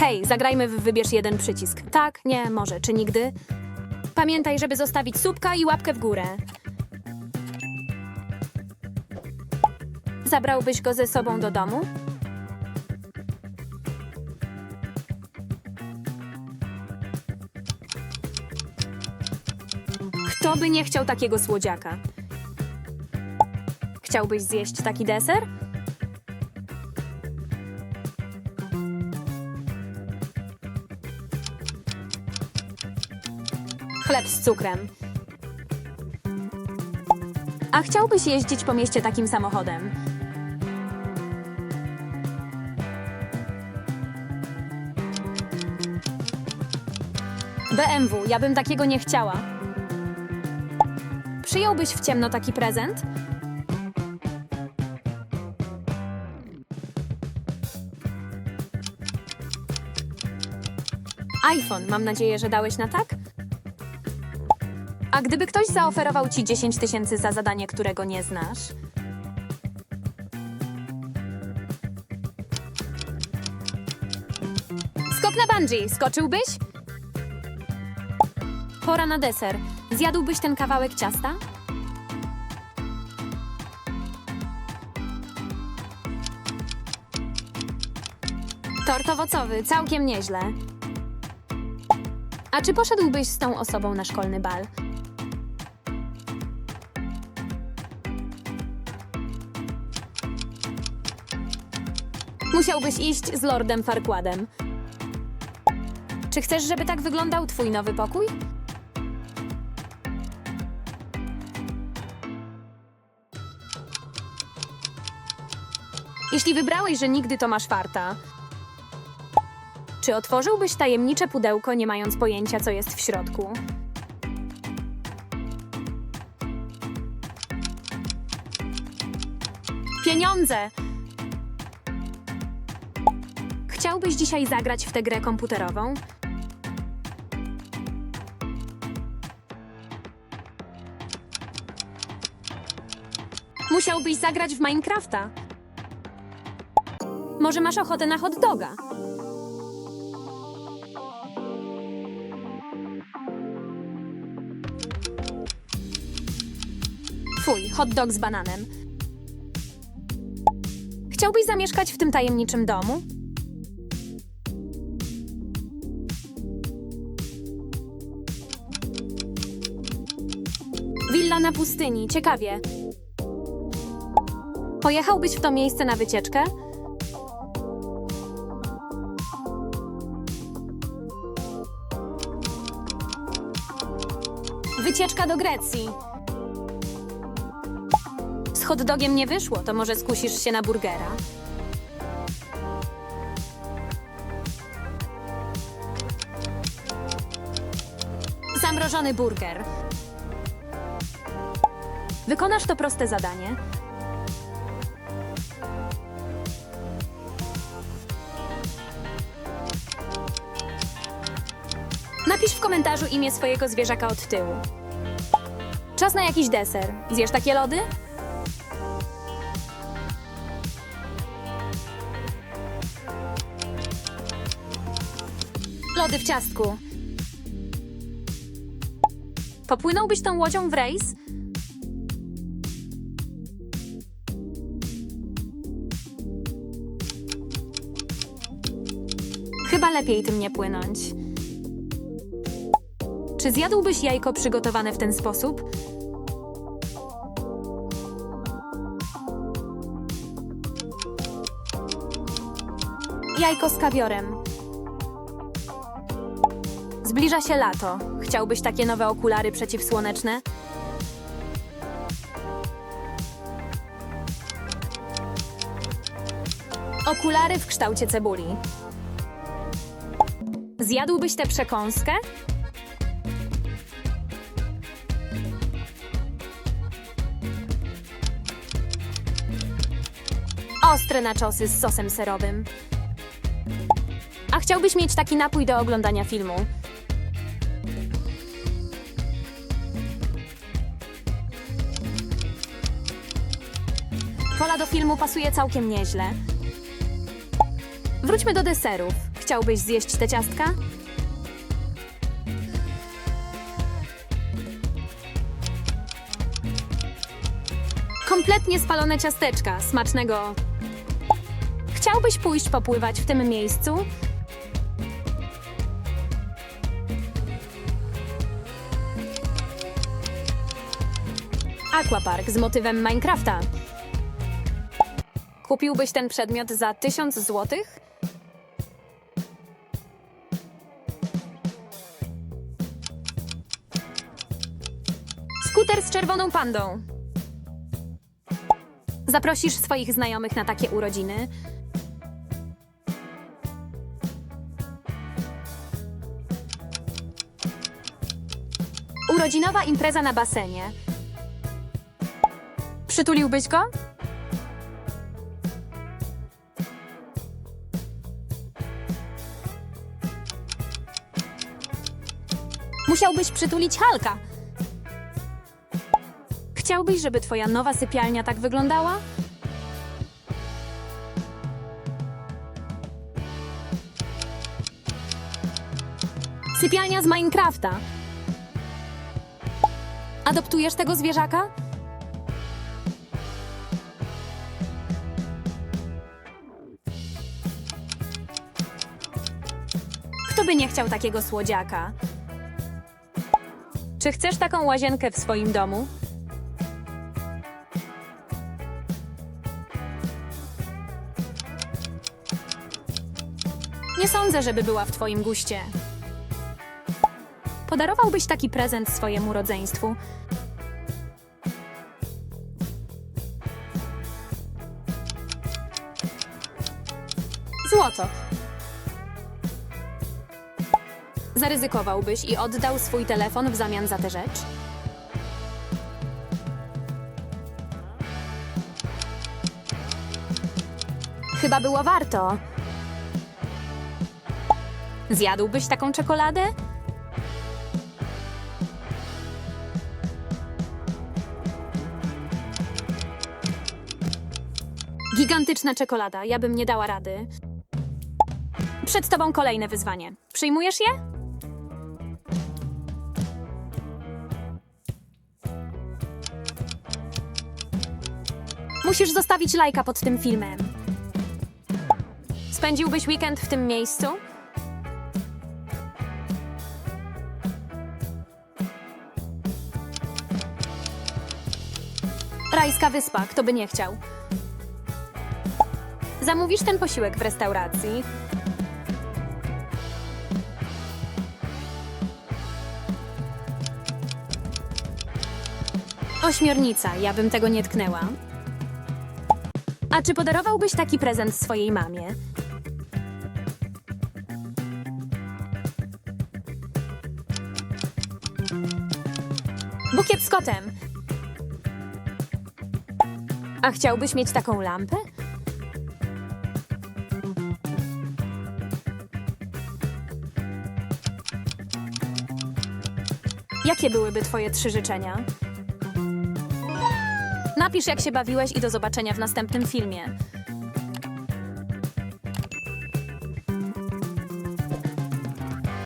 Hej, zagrajmy w wybierz jeden przycisk. Tak, nie, może, czy nigdy? Pamiętaj, żeby zostawić słupka i łapkę w górę. Zabrałbyś go ze sobą do domu? Kto by nie chciał takiego słodziaka? Chciałbyś zjeść taki deser? Chleb z cukrem. A chciałbyś jeździć po mieście takim samochodem? BMW, ja bym takiego nie chciała. Przyjąłbyś w ciemno taki prezent? iPhone, mam nadzieję, że dałeś na tak? A gdyby ktoś zaoferował ci 10 tysięcy za zadanie, którego nie znasz? Skok na bungee, skoczyłbyś? Pora na deser. Zjadłbyś ten kawałek ciasta? Tort owocowy, całkiem nieźle. A czy poszedłbyś z tą osobą na szkolny bal? Musiałbyś iść z Lordem Farquadem. Czy chcesz, żeby tak wyglądał twój nowy pokój? Jeśli wybrałeś, że nigdy to masz farta, czy otworzyłbyś tajemnicze pudełko, nie mając pojęcia, co jest w środku? Pieniądze! Chciałbyś dzisiaj zagrać w tę grę komputerową? Musiałbyś zagrać w Minecrafta. Może masz ochotę na hot doga? Fuj, hot dog z bananem. Chciałbyś zamieszkać w tym tajemniczym domu? Na pustyni, ciekawie. Pojechałbyś w to miejsce na wycieczkę? Wycieczka do Grecji. Z hot dogiem nie wyszło, to może skusisz się na burgera. Zamrożony burger. Wykonasz to proste zadanie. Napisz w komentarzu imię swojego zwierzaka od tyłu. Czas na jakiś deser. Zjesz takie lody? Lody w ciastku. Popłynąłbyś tą łodzią w rejs? Chyba lepiej tym nie płynąć. Czy zjadłbyś jajko przygotowane w ten sposób? Jajko z kawiorem. Zbliża się lato. Chciałbyś takie nowe okulary przeciwsłoneczne? Okulary w kształcie cebuli. Zjadłbyś tę przekąskę? Ostre naczosy z sosem serowym. A chciałbyś mieć taki napój do oglądania filmu? Kola do filmu pasuje całkiem nieźle. Wróćmy do deserów. Chciałbyś zjeść te ciastka? Kompletnie spalone ciasteczka, smacznego. Chciałbyś pójść popływać w tym miejscu? Aquapark z motywem Minecrafta. Kupiłbyś ten przedmiot za 1000 złotych? Skuter z czerwoną pandą. Zaprosisz swoich znajomych na takie urodziny? Urodzinowa impreza na basenie. Przytuliłbyś go? Musiałbyś przytulić Halka. Chciałbyś, żeby twoja nowa sypialnia tak wyglądała? Sypialnia z Minecrafta. Adoptujesz tego zwierzaka? Kto by nie chciał takiego słodziaka? Czy chcesz taką łazienkę w swoim domu? Nie sądzę, żeby była w twoim guście. Podarowałbyś taki prezent swojemu rodzeństwu? Złoto. Zaryzykowałbyś i oddał swój telefon w zamian za tę rzecz? Chyba było warto. Zjadłbyś taką czekoladę? Gigantyczna czekolada, ja bym nie dała rady. Przed tobą kolejne wyzwanie. Przyjmujesz je? Musisz zostawić lajka pod tym filmem. Spędziłbyś weekend w tym miejscu? Rajska wyspa, kto by nie chciał. Zamówisz ten posiłek w restauracji. Ośmiornica, ja bym tego nie tknęła. A czy podarowałbyś taki prezent swojej mamie? Bukiet z kotem. A chciałbyś mieć taką lampę? Jakie byłyby twoje trzy życzenia? Napisz, jak się bawiłeś i do zobaczenia w następnym filmie.